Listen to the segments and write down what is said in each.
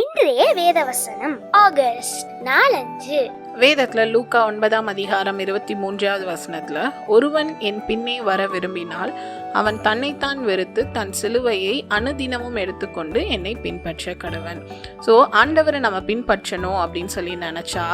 இன்றைய வேதவசனம் ஆகஸ்ட் நாலஞ்சு. வேதத்துல லூக்கா ஒன்பதாம் அதிகாரம் இருபத்தி மூன்றாவது வசனத்துல ஒருவன் என் பின்னே வர விரும்பினால் அவன் தன்னைத்தான் வெறுத்து தன் சிலுவையை அனுதினமும் எடுத்துக்கொண்டு என்னை பின்பற்ற கடவன். ஸோ ஆண்டவரை நம்ம பின்பற்றணும் அப்படின்னு சொல்லி நினச்சா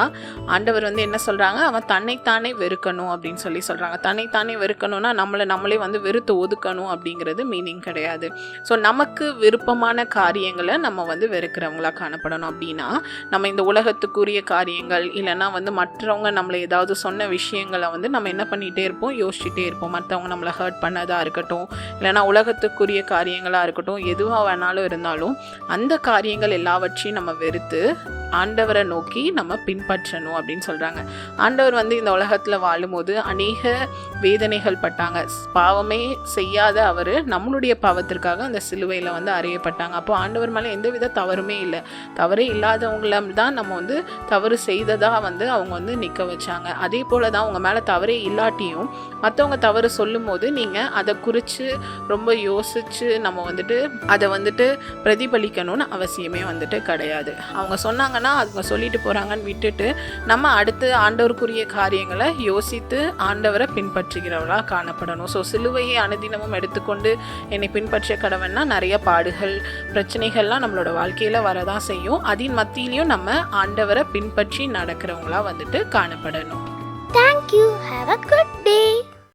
ஆண்டவர் வந்து என்ன சொல்கிறாங்க அவன் தன்னைத்தானே வெறுக்கணும் அப்படின்னு சொல்லி சொல்கிறாங்க தன்னைத்தானே வெறுக்கணும்னா நம்மளை நம்மளே வந்து வெறுத்து ஒதுக்கணும் அப்படிங்கிறது மீனிங் கிடையாது. ஸோ நமக்கு விருப்பமான காரியங்களை நம்ம வந்து வெறுக்கிறவங்களா காணப்படணும் அப்படின்னா நம்ம இந்த உலகத்துக்குரிய காரியங்கள் இல்லைன்னா வந்து மற்றவங்க நம்மளை ஏதாவது சொன்ன விஷயங்களை வந்து நம்ம என்ன பண்ணிகிட்டே இருப்போம்? யோசிச்சுட்டே இருப்போம். மற்றவங்க நம்மளை ஹர்ட் பண்ணதாக இருக்கட்டும் இல்லைன்னா உலகத்துக்குரிய காரியங்களாக இருக்கட்டும் எதுவாக வேணாலும் இருந்தாலும் அந்த காரியங்கள் எல்லாவற்றையும் நம்ம வெறுத்து ஆண்டவரை நோக்கி நம்ம பின்பற்றணும் அப்படின்னு சொல்கிறாங்க ஆண்டவர் வந்து இந்த உலகத்தில் வாழும்போது அநேக வேதனைகள் பட்டாங்க. பாவமே செய்யாத அவர் நம்மளுடைய பாவத்திற்காக அந்த சிலுவையில் வந்து அறியப்பட்டாங்க. அப்போ ஆண்டவர் மேலே எந்தவித தவறுமே இல்லை. தவறே இல்லாதவங்கள தான் நம்ம வந்து தவறு செய்ததாக வந்து அவங்க வந்து நிற்க வச்சாங்க. அதே போல் தான் உங்கள் மேலே தவறே இல்லாட்டியும் மற்றவங்க தவறு சொல்லும்போது நீங்கள் அதை குறித்து ரொம்ப யோசித்து நம்ம வந்துட்டு அதை வந்துட்டு பிரதிபலிக்கணும்னு அவசியமே வந்துட்டு கிடையாது. அவங்க சொன்னாங்கன்னா அவங்க சொல்லிட்டு போகிறாங்கன்னு விட்டுட்டு நம்ம அடுத்து ஆண்டவருக்குரிய காரியங்களை யோசித்து ஆண்டவரை பின்பற்றுகிறவர்களாக காணப்படணும். ஸோ சிலுவையை அனுதினமும் எடுத்துக்கொண்டு என்னை பின்பற்ற கடவன்னா நிறைய பாடுகள் பிரச்சனைகள்லாம் நம்மளோட வாழ்க்கையில் வரதான் செய்யும். அதன் மத்தியிலையும் நம்ம ஆண்டவரை பின்பற்றி நடக்கிறவங்களா வந்துட்டு காணப்படணும். Thank you have a good day